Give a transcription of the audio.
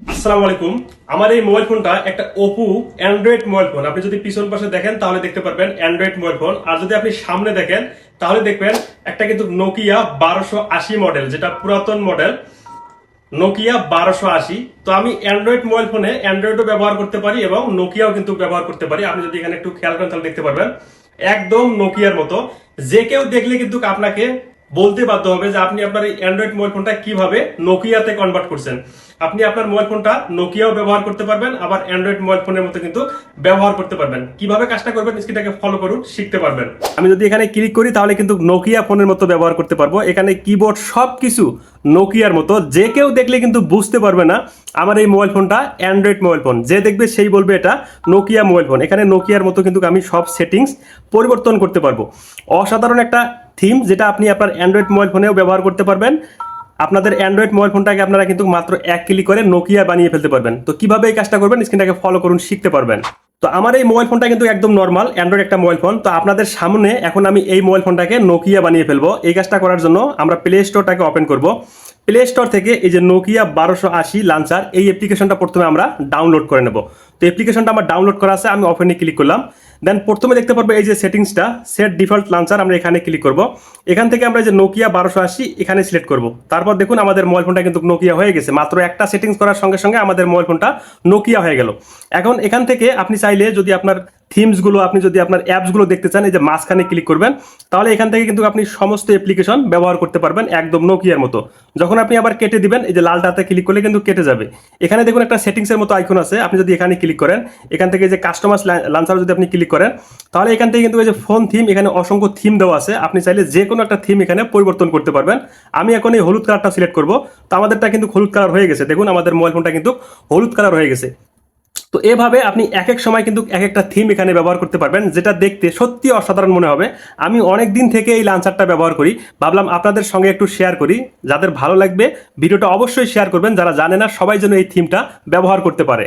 আসসালামু আলাইকুম। আমার এই মোবাইল ফোনটা একটা ওপো অ্যান্ড্রয়েড মোবাইল ফোন আপনি যদি পিছন পাশে দেখেন, তাহলে দেখতে পারবেন অ্যান্ড্রয়েড মোবাইল ফোন আর যদি আপনি সামনে দেখেন, তাহলে দেখবেন একটা কিন্তু নোকিয়া বারোশো আশি মডেল যেটা পুরাতন মডেল নোকিয়া বারোশো আশি। তো আমি অ্যান্ড্রয়েড মোবাইল ফোনে অ্যান্ড্রয়েডও ব্যবহার করতে পারি এবং নোকিয়াও কিন্তু ব্যবহার করতে পারি। আপনি যদি এখানে একটু খেয়াল করেন, তাহলে দেখতে পারবেন। একদম নোকিয়ার মতো। যে কেউ দেখলে কিন্তু আপনাকে বলতে বাধ্য হবে যে আপনি আপনার এই অ্যান্ড্রয়েড মোবাইল ফোনটা কীভাবে নোকিয়াতে কনভার্ট করছেন। আপনি আপনার মোবাইল ফোনটা নোকিয়াও ব্যবহার করতে পারবেন, আবার অ্যান্ড্রয়েড মোবাইল ফোনের মতো কিন্তু ব্যবহার করতে পারবেন। কীভাবে কাজটা করবেন স্ক্রিনটাকে ফলো করুন, শিখতে পারবেন। আমি যদি এখানে ক্লিক করি, তাহলে কিন্তু নোকিয়া ফোনের মতো ব্যবহার করতে পারব। এখানে কিবোর্ড সব কিছু নোকিয়ার মতো। যে কেউ দেখলে কিন্তু বুঝতে পারবে না আমার এই মোবাইল ফোনটা অ্যান্ড্রয়েড মোবাইল ফোন যে দেখবে সেই বলবে এটা নোকিয়া মোবাইল ফোন এখানে নোকিয়ার মতো কিন্তু আমি সব সেটিংস পরিবর্তন করতে পারব। অসাধারণ একটা থিম, যেটা আপনি আপনার অ্যান্ড্রয়েড মোবাইল ফোনেও ব্যবহার করতে পারবেন। আপনাদের অ্যান্ড্রয়েড মোবাইল ফোনটাকে আপনারা কিন্তু মাত্র এক ক্লিক করে নোকিয়া বানিয়ে ফেলতে পারবেন। তো কীভাবে এই কাজটা করবেন? স্ক্রিনটাকে ফলো করুন, শিখতে পারবেন। তো আমার এই মোবাইল ফোনটা কিন্তু একদম নর্মাল অ্যান্ড্রয়েড একটা মোবাইল ফোন তো আপনাদের সামনে এখন আমি এই মোবাইল ফোনটাকে নোকিয়া বানিয়ে ফেলব। এই কাজটা করার জন্য আমরা প্লে স্টোরটাকে ওপেন করব। প্লে স্টোর থেকে এই যে নোকিয়া বারোশো আশি লাঞ্চার এই অ্যাপ্লিকেশনটা প্রথমে আমরা ডাউনলোড করে নেব। তো অ্যাপ্লিকেশনটা আমার ডাউনলোড করা আছে, আমি ওপেনে ক্লিক করলাম। দেন প্রথমে দেখতে পারব এই যে সেটিংসটা সেট ডিফল্ট লাঞ্চার আমরা এখানে ক্লিক করব। এখান থেকে আমরা যে নোকিয়া বারোশো আশি এখানে সিলেক্ট করব। তারপর দেখুন আমাদের মোবাইল ফোনটা কিন্তু নোকিয়া হয়ে গেছে। মাত্র একটা সেটিংস করার সঙ্গে সঙ্গে আমাদের মোবাইল ফোনটা নোকিয়া হয়ে গেল। এখন এখান থেকে আপনি চাইলে যদি আপনার থিমসগুলো আপনি যদি আপনার অ্যাপসগুলো দেখতে চান, এই যে মাঝখানে ক্লিক করবেন, তাহলে এখান থেকে কিন্তু আপনি সমস্ত অ্যাপ্লিকেশন ব্যবহার করতে পারবেন একদম নোকিয়ার মতো। যখন আপনি আবার কেটে দিবেন, এই যে লাল লালটাতে ক্লিক করলে কিন্তু কেটে যাবে। এখানে দেখুন একটা সেটিংসের মতো আইকন আছে, আপনি যদি এখানে ক্লিক করেন, এখান থেকে যে কাস্টমার লাঞ্চার যদি আপনি ক্লিক করেন, তাহলে এখান থেকে কিন্তু এই যে ফোন থিম এখানে অসংখ্য থিম দেওয়া আছে। আপনি চাইলে যে কোনো একটা থিম এখানে পরিবর্তন করতে পারবেন। আমি এখন এই হলুদ কালারটা সিলেক্ট করব। তো আমাদেরটা কিন্তু হলুদ কালার হয়ে গেছে। দেখুন, আমাদের মোবাইল ফোনটা কিন্তু হলুদ কালার হয়ে গেছে। তো এভাবে আপনি এক এক সময় কিন্তু এক একটা থিম এখানে ব্যবহার করতে পারবেন, যেটা দেখতে সত্যি অসাধারণ মনে হবে। আমি অনেক দিন থেকে এই লাঞ্চারটা ব্যবহার করি। ভাবলাম আপনাদের সঙ্গে একটু শেয়ার করি। যাদের ভালো লাগবে, ভিডিওটা অবশ্যই শেয়ার করবেন। যারা জানে না, সবাই যেন এই থিমটা ব্যবহার করতে পারে।